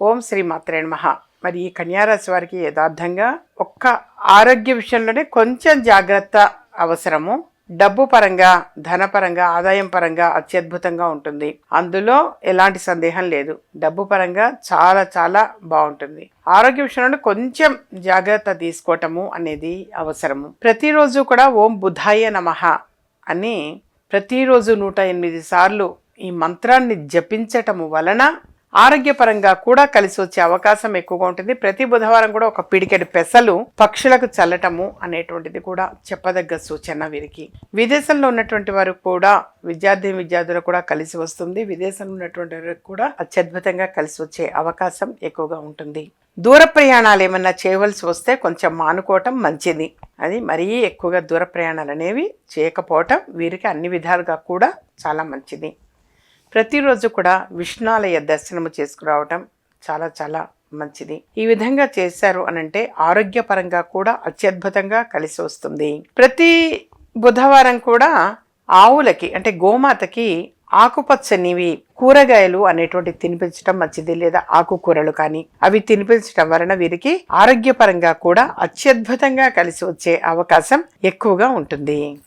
ఓం శ్రీ మాత్రే మహా మరి ఈ కన్యారాశి వారికి యథార్థంగా ఒక్క ఆరోగ్య విషయంలోనే కొంచెం జాగ్రత్త అవసరము. డబ్బు పరంగా ధనపరంగా ఆదాయం పరంగా అత్యద్భుతంగా ఉంటుంది. అందులో ఎలాంటి సందేహం లేదు. డబ్బు పరంగా చాలా చాలా బాగుంటుంది. ఆరోగ్య విషయంలో కొంచెం జాగ్రత్త తీసుకోవటము అనేది అవసరము. ప్రతిరోజు కూడా ఓం బుధాయ నమః అని ప్రతిరోజు నూట ఎనిమిది సార్లు ఈ మంత్రాన్ని జపించటము వలన ఆరోగ్యపరంగా కూడా కలిసి వచ్చే అవకాశం ఎక్కువగా ఉంటుంది. ప్రతి బుధవారం కూడా ఒక పిడికెడు పెసలు పక్షులకు చల్లటము అనేటువంటిది కూడా చెప్పదగ్గ సూచన వీరికి. విదేశంలో ఉన్నటువంటి వారు కూడా విద్యార్థి విద్యార్థులకు కూడా కలిసి వస్తుంది. విదేశంలో ఉన్నటువంటి వారికి కూడా అత్యద్భుతంగా కలిసి వచ్చే అవకాశం ఎక్కువగా ఉంటుంది. దూర ప్రయాణాలు ఏమన్నా చేయవలసి వస్తే కొంచెం మానుకోవటం మంచిది. అది మరీ ఎక్కువగా దూర ప్రయాణాలు అనేవి చేయకపోవటం వీరికి అన్ని విధాలుగా కూడా చాలా మంచిది. ప్రతిరోజు కూడా విష్ణాలయ దర్శనము చేసుకురావటం చాలా చాలా మంచిది. ఈ విధంగా చేశారు అనంటే ఆరోగ్యపరంగా కూడా అత్యద్భుతంగా కలిసి వస్తుంది. ప్రతి బుధవారం కూడా ఆవులకి అంటే గోమాతకి ఆకుపచ్చనివి కూరగాయలు అనేటువంటి తినిపించడం మంచిది లేదా ఆకుకూరలు కానీ అవి తినిపించడం వలన వీరికి ఆరోగ్యపరంగా కూడా అత్యద్భుతంగా కలిసి వచ్చే అవకాశం ఎక్కువగా ఉంటుంది.